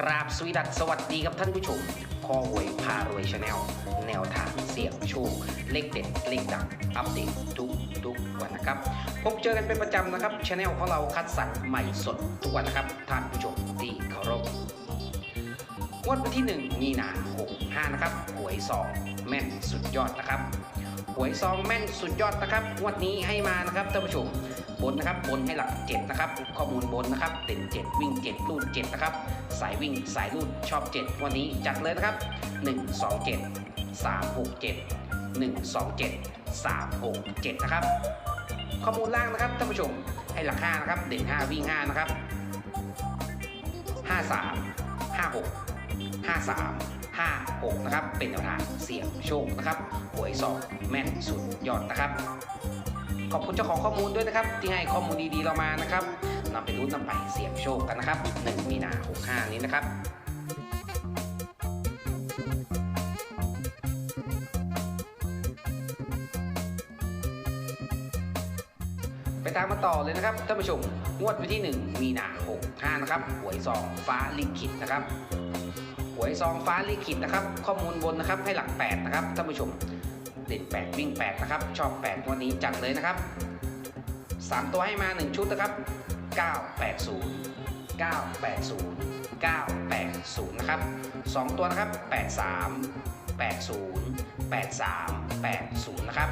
กราบสวีดัสสวัสดีครับท่านผู้ชมคอหวยพารวยชาแนลแนวทางเสี่ยงโชค เลขเด็ด เลขดัง อัปเดตทุกทุกวันนะครับ พบเจอกันเป็นประจำนะครับชาแนลของเราคัดสรรใหม่สดทุกวันนะครับ ท่านผู้ชมที่เคารพ งวดวันที่ 1 มีนา65นะครับหวยซองแม่นสุดยอดนะครับหวยซองแม่นสุดยอดนะครับงวดนี้ให้มานะครับท่านผู้ชมบนนะครับบนให้หลักเจ็ดนะครับข้อมูลบนนะครับเด่นเจ็ดวิ่งเจ็ดรูดเจ็ดนะครับสายวิ่งสายรูดชอบเจ็ดวันนี้จัดเลยนะครับหนึ่งสองเจ็ดสามหกเจ็ดหนึ่งสองเจ็ดสามหกเจ็ดนะครับ ข้อมูลล่างนะครับท่านผู้ชมให้หลักห้านะครับ เด่นห้าวิ่งห้านะครับห้า สามห้าสามห้าหกนะครับ เป็นแนวทางเสี่ยงโชคนะครับหวยสองแม่นสุดยอดนะครับ ขอบคุณเจ้าของข้อมูลด้วยนะครับ ที่ให้ข้อมูลดีๆเรามานะครับนำไปรุ่นนำไปเสี่ยงโชคกันนะครับ 1 มีนา65 นี้นะครับ ไปตามมาต่อเลยนะครับท่านผู้ชมงวดวันที่ 1 มีนา65นะครับหวยซองฟ้าลิขิตนะครับหวยซองฟ้าลิขิตนะครับ ข้อมูลบนนะครับให้หลัก 8 นะครับท่านผู้ชมเด่น8วิ่ง8นะครับชอบ8วันนี้จัดเลยนะครับ 3 ตัวให้มา 1 ชุดนะครับ 980 980 980 นะครับ 2 ตัวนะครับ 83 80 83 80 นะครับ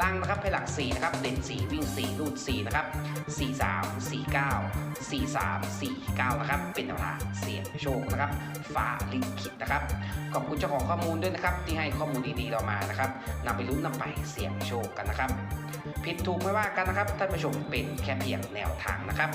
ล่างนะครับให้หลัก 4 นะครับ เด่น 4 วิ่ง 4 รูด 4 นะครับ 43 49 43 49 นะครับ เป็นแนวทาเสี่ยงโชคนะครับฟ้าลิขิตนะครับ ขอบคุณเจ้าของข้อมูลด้วยนะครับ ที่ให้ข้อมูลดีๆเรามานะครับนำไปลุ้นนำไปเสี่ยงโชคกันนะครับ ผิดถูกไม่ว่ากันนะครับ ท่านผู้ชมเป็นแค่เพียงแนวทางนะครับ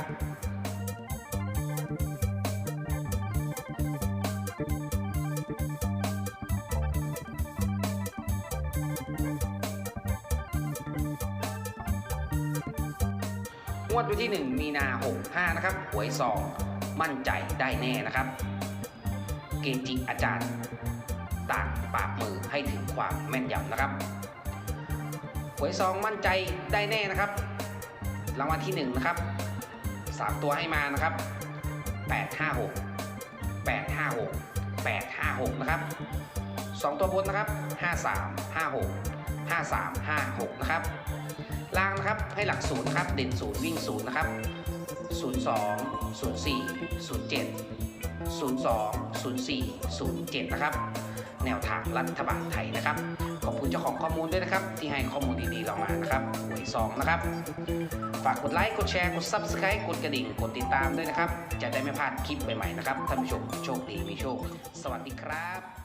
งวดวันที่ 1 มีนา65นะครับหวยซองมั่นใจได้แน่นะครับ เกจิอาจารย์ต่างปาบมือให้ถึงความแม่นยำนะครับหวยซองมั่นใจได้แน่นะครับรางวัลที่1นะครับ3 ตัวให้มานะครับ 856 856 856 นะครับ 2 ตัวบนนะครับ 53 56 53 56 นะครับ ล่างนะครับให้หลักศูนย์ครับเด่นศูนย์วิ่งศูนย์นะครับศูนย์สองศูนย์สี่ศูนย์เจ็ดศูนย์สองศูนย์สี่ศูนย์เจ็ดนะครับ แนวทางรัฐบาลไทยนะครับขอบคุณเจ้าของข้อมูลด้วยนะครับ ที่ให้ข้อมูลดีๆเรามานะครับหวยซองนะครับ ฝากกดไลค์กดแชร์กด Subscribe กดกระดิ่งกดติดตามด้วยนะครับ จะได้ไม่พลาดคลิปใหม่ๆนะครับท่านผู้ชมโชคดีมีโชค สวัสดีครับ